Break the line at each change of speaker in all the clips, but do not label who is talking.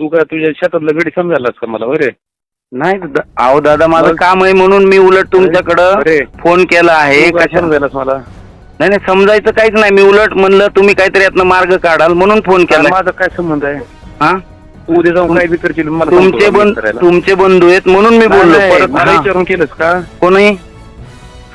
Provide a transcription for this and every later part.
तू काय तुझ्या शेतातलं गडी समजायलास का मला? बरे
नाही दादा अहो दादा माझं? काम आहे म्हणून मी उलट तुमच्याकडं. फोन केला आहे.
तू काय
कशा
समजायलास मला?
नाही नाही समजायचं काहीच नाही. मी उलट म्हणलं तुम्ही काहीतरी यातनं मार्ग काढाल म्हणून फोन केला
माझा काय संबंध आहे?
हा?
तू उद्या जाऊन काय बी करशील मला
तुमचे बंध
करायला.
तुमचे बंधू आहेत म्हणून मी
नाही,
बोललो
नाही,
परत
मला
हा.
विचारून केलंस का?
कोणी?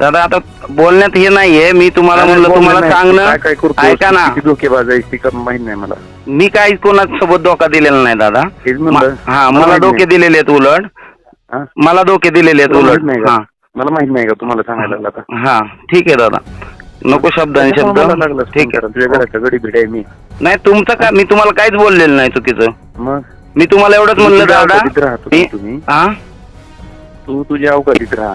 दादा आता बोलण्यात हे नाहीये. मी तुम्हाला म्हणलं तुम्हाला. सांगणं. ऐका ना.
धोकेबाज आहेस ती का माहीत नाही मला.
मी काही कोणासोबत धोका दिलेला नाही दादा. हा
मला
धोके. दिलेले आहेत उलट? मला धोके दिलेले आहेत उलट.
का? मला माहीत नाही का तुम्हाला सांगायला
हा ठीक आहे दादा. नको शब्द आणि शब्द. ठीक. आहे.
आहे मी.
नाही तुमचं काय मी तुम्हाला काहीच बोललेलं नाही चुकीचं. मी तुम्हाला एवढंच म्हणलं दादा.
तू तुझ्या अवकाळीत राहा.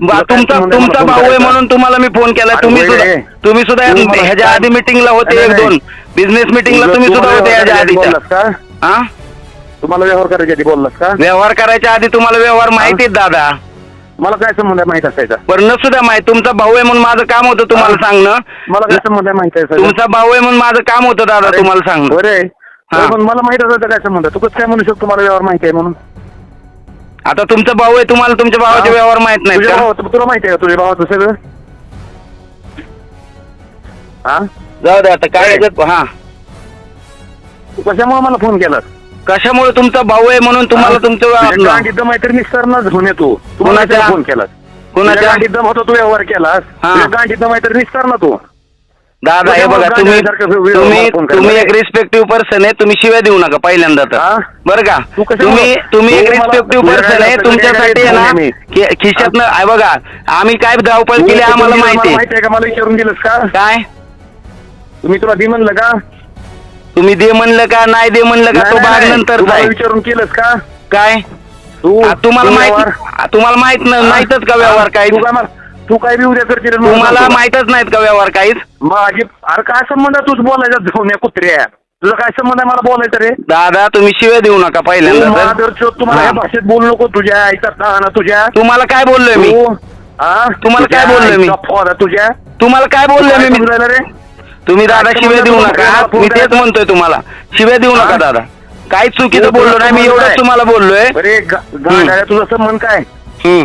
बा- तुमचा तुमचा
फोन
भाऊ आहे
करायचा?
म्हणून तुम्हाला मी फोन
अरे
तुम्ही सुद्धा. तुम्ही सुद्धा
तू मला
ह्याच्या आधी मिटिंगला होते
नाही,
एक
नाही.
दोन. बिझनेस मिटिंगला तुम्ही सुद्धा होते
व्यवहार
याच्या
करायच्या आधी
आधीच्या.
बोललास का?
हा
तुम्हाला व्यवहार करायच्या आधी बोललास का?
व्यवहार करायच्या आधी तुम्हाला व्यवहार माहिती आहेत दादा.
मला काय संबंध आहे माहीत असायचा?
बरं नसू द्या माहिती. तुमचा भाऊ आहे म्हणून माझं काम होतं तुम्हाला
हा.
सांगणं.
मला काय संबंध आहे माहीत आहे
तुमचा भाऊ आहे म्हणून माझं काम होतं दादा तुम्हाला सांगणं.
बरे
हा.
पण मला माहीत असायचं काय संबंध? आहे? तू कसं काय म्हणू शकतो मला व्यवहार माहिती आहे म्हणून?
आता तुमचा भाऊ आहे तुम्हाला तुमच्या भावाचे
हा.
व्यवहार माहीत
तुझ्या भावाचं तुला माहिती आहे का तुझ्या भावाचं सगळं? हा?
जाऊ द्या आता काय. याच्यात- हा.
तू कशामुळे मला फोन केलास
कशामुळे तुमचा भाऊ आहे म्हणून तुम्हाला तुमचं
गांडीत दम आहे तर निस्तारणाच घेऊन येतो तू. मला
कोणाच्या?
फोन केलास?
कोणाच्या?
गांडीत दम होता तू व्यवहार केलास?
हा.
तुझ्या गांडीत दम आहे तर निस्तार ना तू.
दादा हे बघा तुम्ही तुम्ही तुम्ही एक रिस्पेक्टिव्ह पर्सन आहे तुम्ही शिव्या देऊ नका पहिल्यांदा तर? बरं का? तुम्ही तुम्ही एक रिस्पेक्टिव्ह पर्सन आहे तुमच्यासाठी आहे ना
काय- काय-
खि- खिशातनं आहे बघा आम्ही काय धावपळ केली आम्हाला माहिती आहे.
का मला विचारून दिलंस का?
काय?
तुम्ही तुला दे म्हणलं का?
तुम्ही दे म्हणलं का नाही दे म्हणलं का तो भाग. नंतर
विचारून केलंस का?
काय? तुम्हाला माहीत तुम्हाला माहीत न- नाहीतच का व्यवहार काय?
तू काय मला- बी उद्या करशील
तुम्हाला
सांगतो.
माहितच नाहीत का व्यवहार काहीच?
माझी अरे काय संबंध आहे? तूच बोलायचा झोन्या कुत्र्या. तुझा काय संबंध आहे? मला बोलायचं रे.
दादा तुम्ही शिव्या देऊ नका
तू
पहिल्यांदा तर
महादरचो तुम्हाला
हा.
या भाषेत बोलू नको. तुझ्या आईचा ना तुझ्या.
तुम्हाला काय बोललोय मी?
तू हा?
तुम्हाला
तुझ्या
काय बोललोय मी?
आईचा फोन आहे तुझ्या.
तुम्हाला काय बोललोय मी?
समजायला रे?
तुम्ही दादा
काय
शिव्या देऊ नका
तुम्हाला
मी तेच? म्हणतोय तुम्हाला. शिव्या देऊ नका? दादा. काहीच चुकीचं बोललो नाही मी एवढंच? तुम्हाला बोललोय.
गा- तुझा संबंध काय?
हम्म.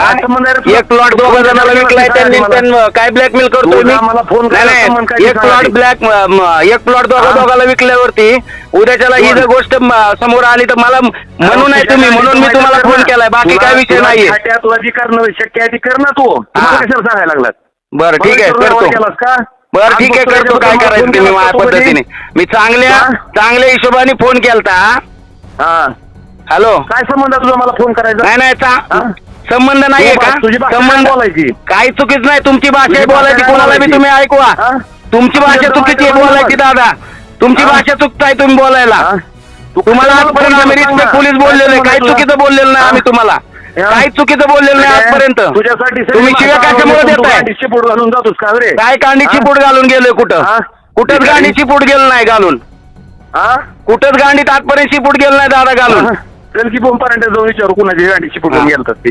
एक प्लॉट दोघं जणांना विकलाय
काय
त्यांनी? त्यांना काय ब्लॅकमेल करतोय मी
तुला मला फोन
नाही
करायला संबंध काय
नाही
ते
एक प्लॉट. ब्लॅक एक प्लॉट दोघा? दोघाला विकल्यावरती उद्याच्याला ही जर? गोष्ट समोर आली तर मला म्हणून आहे
तुझ्या
तुम्ही म्हणून मी तुम्हाला फोन. केलाय बाकी काय विषय
करणं शक्य आहे कर ना तू
हा.
सांगायला लागलात
बरं ठीक आहे करतो बरं ठीक आहे करतो काय करायचं तुम्ही माझ्या? पद्धतीने मी चांगल्या? चांगल्या हिशोबाने फोन केलता
हा
हॅलो
काय संबंध तुझा मला फोन करायचा
नाही नाही? संबंध नाहीये का
तुझी भाषा
संबंध
बोलायची?
काही चुकीच नाही तुमची भाषा
तुझी भाषा
बोलायची
काय
कोणाला बी
बोलायची?
तुम्ही ऐकवा
हा?
तुमची भाषा चुकीची आहे बोलायची
बोल.
दादा तुमची
हा?
भाषा चुकताय तुम्ही बोलायला
हा? तू
तुम्हाला
कशाला
आजपर्यंत आम्ही? रिस्पेक्ट
सांग
पोलीस. बोललेलो आहे काही चुकीचं? बोललेलं नाही
हा?
आम्ही तुम्हाला काही चुकीचं बोललेलं नाही आजपर्यंत
तुझ्यासाठी सगळी
तुम्ही शिव्या
माणसं
कशामुळे
आवडून तू
देताय
गांडीची पोट घालून जातोस का रे
काय कांडीची
हा?
पूड घालून गेलोय कुठं? कुठंच? गांडीची पूड गेलं नाही घालून
हा
कुठंच गांडीत आजपर्यंत शिपूट गेलं नाही दादा घालून
चल की बोंबापर्यंत जाऊन विचारू कुणाची गांडीची पोट
हा.
गेलतात ते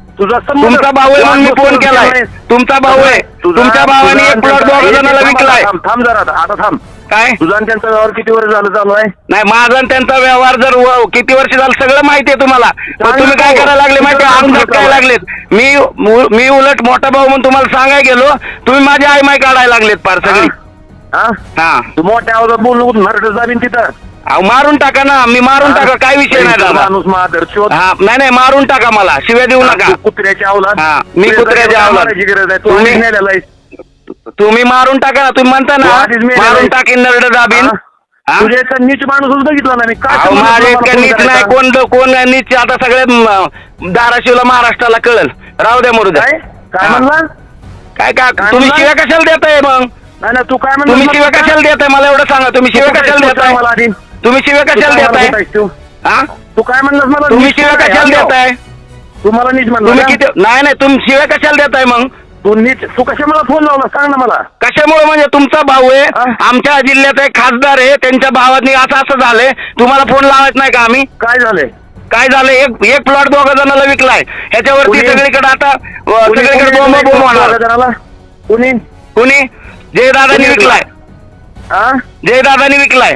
तुझा संबंध-
तुमचा भाऊ आहे म्हणून मी फोन केलाय. तुमचा भाऊ आहे.
तुझा-
तुमच्या भावाने
तुझा
एक प्लॉट दोघा
एक-
जणांना
थांब,
विकलाय.
थांब थांब जरा आता आता थांब.
काय?
तुझा आणि त्यांचा व्यवहार किती वर्ष झालं चालू आहे?
नाही माझा आणि त्यांचा व्यवहार जर व- किती वर्ष झालं सगळं माहिती आहे तुम्हाला. पण तुम्ही काय. करायला लागले माहिती झटकायला
काय?
लागलेत? मी मु- मी उलट मोठा भाऊ म्हणून तुम्हाला सांगाय गेलो. तुम्ही माझी आई माय काढायला लागलेत पार सगळी.
हा?
हा?
तू मोठ्या आवाजात बोल नरड जाबीन तिथं.
अहो, मारून टाका ना मी मारून टाका काय विषय नाही दादा
माणूस माधर शोध
हा नाही नाही मारून टाका मला शिव्या देऊ नका
तू कुत्र्याची अवलाद
हा, मी
तुझ्या
कुत्र्याची
जागेवर
अवलाद.
मारायची गरज आहे
तुम्ही-. तुम्ही मारून टाका ना तुम्ही म्हणता ना मारून. टाकीन नरड दाबीन?
तुझ्या इतका नीच माणूसच बघितला ना मी काय
अहो,
समजलं
माझ्या
तुला
इतक्या
फोन
नीच नाही? कोण कोण नीच आता सगळ्या म, धाराशिवला महाराष्ट्राला कळल राहू द्या मरू द्या
काय. म्हणला
काय का तुम्ही? शिव्या कशाला देताय मग
नाही ना तू काय
तुम्ही शिव्या? कशाला देताय मला एवढं सांगा तुम्ही शिव्या कशाला देताय
मला आधी.
तुम्ही शिव्या कशाला देताय? हा?
तू काय म्हणलास मला
तुम्ही शिव्या? कशाला? देताय?
तू मला नीच म्हणला
तुम्ही? किती नाही नाही तुम्ही शिव्या कशाला देताय मग?
तू नीच तू कशा मला फोन लावला? सांग ना मला.
कशामुळे म्हणजे तुमचा भाऊ आहे?
हा?
आमच्या जिल्ह्याचा एक खासदार आहे त्यांच्या भावानी असं असं झालंय. तुम्हाला फोन लावायच नाही का आम्ही?
काय झालंय?
काय झालं एक एक प्लॉट दोघा जणांना विकलाय. ह्याच्यावरती
कुणी?
सगळीकडे आता अ,
कुणी-
सगळीकडे
कुणी
बोंब बोंब होणार.
जणाला? कुणी?
कुणी? जयदादानी
कुणी विकला?
विकलाय?
हा?
जयदादानी विकलाय.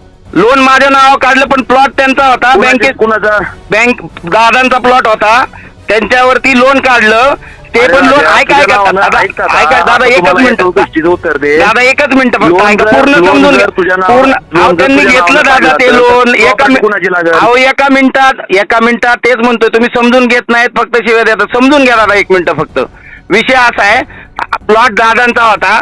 लोन माझ्या नावावर काढलं पण प्लॉट त्यांचा होता. बँकेत
कुणाचा?
बँक दादांचा प्लॉट होता. त्यांच्यावरती लोन काढलं. ते पण लोन ऐका दादा दादा एकच मिनिट.
याचं गोष्टीचं उत्तर दे.
दादा एकच मिनिट. फक्त
लोन
ऐका
जर-
पूर्ण समजून घ्या. पूर्ण अहो त्यांनी घेतलं दादा ते लोन एका? अहो एका मिनिटात एका मिनिटात तेच म्हणतोय. तुम्ही समजून घेत नाहीत फक्त शिवाय देतात. समजून घ्या दादा एक मिनिट फक्त. विषय असा आहे. प्लॉट दादांचा होता.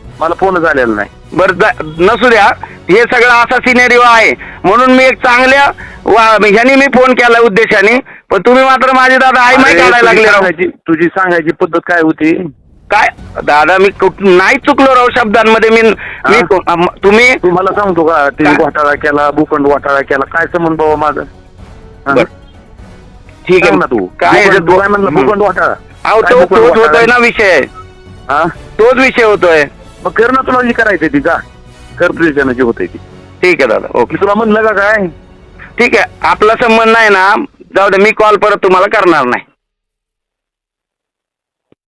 मला फोनच आलेला नाही.
बरं नसू द्या. हे सगळं असा सिनेरिओ आहे. म्हणून मी एक चांगल्या ह्यानी मी फोन केला उद्देशाने. पण तुम्ही मात्र माझे दादा आई माही
अरे,
काढायला लागले
तुझी सांगायची पद्धत काय होती?
काय? दादा मी नाही चुकलो राव शब्दांमध्ये. मी तुम्ही
तू मला सांगतो का? तिने? घोटाळा केला भूखंड घोटाळा केला. काय संबंध बाबा माझं.
ठीक आहे.
ना तू.
काय
म्हणलं. भूखंड घोटाळा.
अहो तोच? होतोय ना विषय.
हा?
तोच विषय होतोय.
मग कर ना तुला जी करायचंय ती जा. कर जी होतंय ती.
ठीक आहे दादा. ओके.
मी तुला म्हणलं का काय?
ठीक आहे. आपला संबंध नाही ना. जाऊ दे मी कॉल परत तुम्हाला करणार नाही.